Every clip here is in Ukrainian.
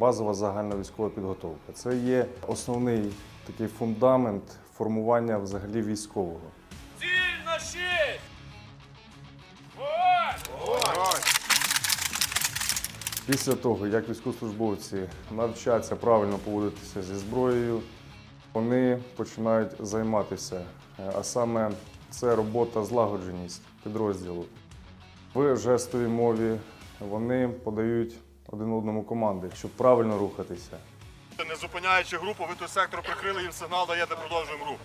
Базова загальна військова підготовка. Це є основний такий фундамент формування взагалі військового. Ціль на шість! Після того, як військовослужбовці навчаться правильно поводитися зі зброєю, вони починають займатися. Е, А саме це робота злагодженість підрозділу. В жестовій мові вони подають один одному команди, щоб правильно рухатися. Не зупиняючи групу, ви той сектор прикрили, їм сигнал даєте, продовжуємо рух.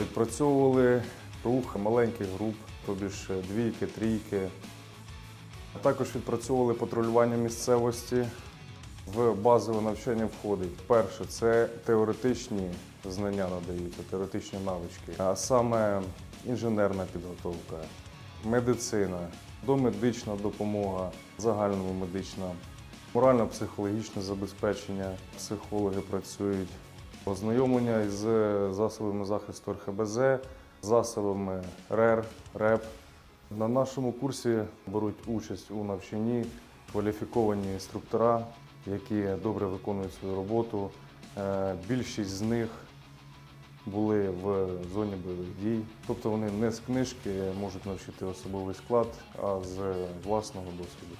Відпрацьовували рух маленьких груп, тобі ж двійки, трійки. Також відпрацьовували патрулювання місцевості. В базове навчання входить перше це теоретичні знання надаються, теоретичні навички, а саме інженерна підготовка, медицина, домедична допомога, загальномедична, морально-психологічне забезпечення, психологи працюють, ознайомлення з засобами захисту РХБЗ, засобами РЕР, РЕП. На нашому курсі беруть участь у навчанні кваліфіковані інструктора, які добре виконують свою роботу. Е, Більшість з них були в зоні бойових дій, тобто вони не з книжки можуть навчити особовий склад, а з власного досвіду.